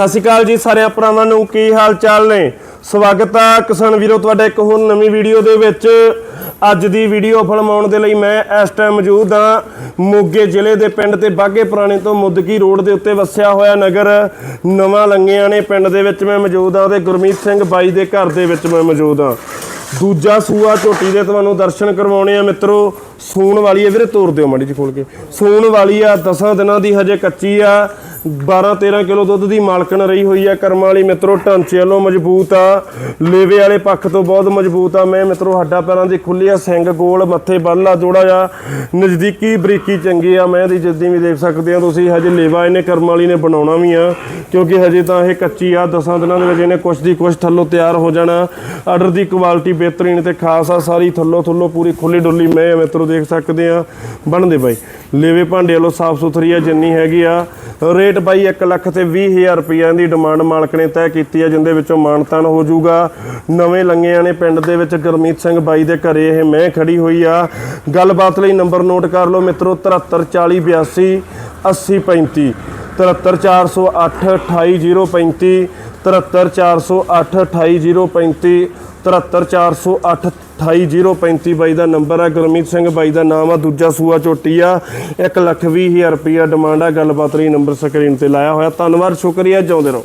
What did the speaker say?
ਸਤਿ ਸ਼੍ਰੀ ਅਕਾਲ ਜੀ ਸਾਰੇ ਭਰਾਵਾਂ ਨੂੰ, ਕੀ ਹਾਲ ਚਾਲ ਨੇ? ਸਵਾਗਤ ਆ ਕਿਸਾਨ ਵੀਰੋ, ਤੁਹਾਡਾ ਇੱਕ ਹੋਰ ਨਵੀਂ ਵੀਡੀਓ ਦੇ ਵਿੱਚ। ਅੱਜ ਦੀ ਵੀਡੀਓ ਫਿਲਮਾਉਣ ਦੇ ਲਈ ਮੈਂ ਇਸ ਟਾਈਮ ਮੌਜੂਦ ਹਾਂ। ਮੋਗੇ ਜ਼ਿਲ੍ਹੇ ਦੇ ਪਿੰਡ ਤੇ ਬਾਗੇ ਪੁਰਾਣੇ ਤੋਂ ਮੁੱਦਕੀ ਰੋਡ ਦੇ ਉੱਤੇ ਵਸਿਆ ਹੋਇਆ ਨਗਰ। ਨਵਾਂ ਲੰਗਿਆਂ ਨੇ ਪਿੰਡ ਦੇ ਵਿੱਚ ਮੈਂ ਮੌਜੂਦ ਹਾਂ ਤੇ ਗੁਰਮੀਤ ਸਿੰਘ ਬਾਈ ਦੇ ਘਰ ਦੇ ਵਿੱਚ ਮੈਂ ਮੌਜੂਦ ਹਾਂ। ਦੂਜਾ ਸੂਆ ਝੋਟੀ ਦੇ ਤੁਹਾਨੂੰ ਦਰਸ਼ਨ ਕਰਵਾਉਣੇ ਆ ਮਿੱਤਰੋ। ਸੂਣ ਵਾਲੀ ਹੈ ਵੀਰੇ ਤੋੜ ਦਿਓ ਮਾੜੀ ਜਿਹੀ ਖੋਲ ਕੇ। ਸੂਣ ਵਾਲੀ ਆ 10 ਦਿਨਾਂ ਦੀ ਹਜੇ ਕੱਚੀ ਆ। 12 13 ਕਿਲੋ ਦੁੱਧ ਦੀ ਮਾਲਕਣ ਰਹੀ ਹੋਈ ਆ ਕਰਮਾਂ ਵਾਲੀ। ਮਿੱਤਰੋ, ਢਾਂਚੇ ਵੱਲੋਂ ਮਜ਼ਬੂਤ ਆ। ਲੇਵੇ ਵਾਲੇ ਪੱਖ ਤੋਂ ਬਹੁਤ ਮਜ਼ਬੂਤ ਆ। ਮੈਂ ਮਿੱਤਰੋ, ਹੱਡਾ ਪੈਰਾਂ ਦੀ ਖੁੱਲੀ ਆ, ਸਿੰਘ ਗੋਲ, ਮੱਥੇ ਬੱਲਾ ਜੋੜਾ ਆ। ਨਜ਼ਦੀਕੀ ਬਰੀਕੀ ਚੰਗੀ ਆ, ਮੈਂ ਦੀ ਜਿੱਦੀ ਵੀ ਦੇਖ ਸਕਦੇ ਆ। ਤੁਸੀਂ ਹਜੇ ਲੇਵਾ ਇਹਨੇ ਕਰਮਾਂ ਵਾਲੀ ਨੇ ਬਣਾਉਣਾ ਵੀ ਆ, ਕਿਉਂਕਿ ਹਜੇ ਤਾਂ ਇਹ ਕੱਚੀ ਆ। 10 ਦਿਨਾਂ ਦੇ ਵਿੱਚ ਇਹਨੇ ਕੁਛ ਦੀ ਕੁਛ ਥੱਲੋਂ ਤਿਆਰ ਹੋ ਜਾਣਾ। ਆਰਡਰ ਦੀ ਕੁਆਲਿਟੀ ਬਿਹਤਰੀਨ ਤੇ ਖਾਸ ਆ। ਸਾਰੀ ਥੱਲੋਂ ਥੱਲੋਂ ਪੂਰੀ ਖੁੱਲੀ ਡੁੱਲੀ ਮੈਂ ਆ ਮਿੱਤਰੋ ਦੇਖ ਸਕਦੇ ਆ। ਬਣਦੇ ਬਾਈ। ਲੇਵੇ ਭਾਂਡੇ ਵੱਲੋਂ ਸਾਫ਼ ਸੁਥਰੀ ਆ, ਜਿੰਨੀ ਹੈਗੀ ਆ। ਰੇਟ ਬਾਈ 1 ਲੱਖ ਤੇ 20000 ਰੁਪਈਆ ਦੀ ਡਿਮਾਂਡ ਮਾਲਕ ਨੇ ਤੈਅ ਕੀਤੀ ਆ, ਜਿੰਦੇ ਵਿੱਚੋਂ ਮਾਨਤਾਨ ਹੋ ਜਾਊਗਾ। ਨਵੇਂ ਲੰਗਿਆਂ ਨੇ ਪਿੰਡ ਦੇ ਵਿੱਚ ਗੁਰਮੀਤ ਸਿੰਘ ਬਾਈ ਦੇ ਘਰੇ ਇਹ ਮੈਂ ਖੜੀ ਹੋਈ ਆ। ਗੱਲਬਾਤ ਲਈ ਨੰਬਰ ਨੋਟ ਕਰ ਲਓ ਮਿੱਤਰੋ 734082 8035 73408 28035 73408 28035 73408 28035 ਬਾਈ ਦਾ ਨੰਬਰ ਆ। ਗੁਰਮੀਤ ਸਿੰਘ ਬਾਈ ਦਾ ਨਾਮ ਆ, ਦੂਜਾ ਸੂਆ ਚੋਟੀ ਆ। 1 ਲੱਖ ਵੀਹ ਹਜ਼ਾਰ ਰੁਪਈਆ ਡਿਮਾਂਡ ਆ। ਗੱਲਬਾਤ ਲਈ ਨੰਬਰ ਸਕਰੀਨ ਤੇ ਲਾਇਆ ਹੋਇਆ। ਧੰਨਵਾਦ, ਸ਼ੁਕਰੀਆ। ਜਿਉਂਦੇ ਰਹੋ।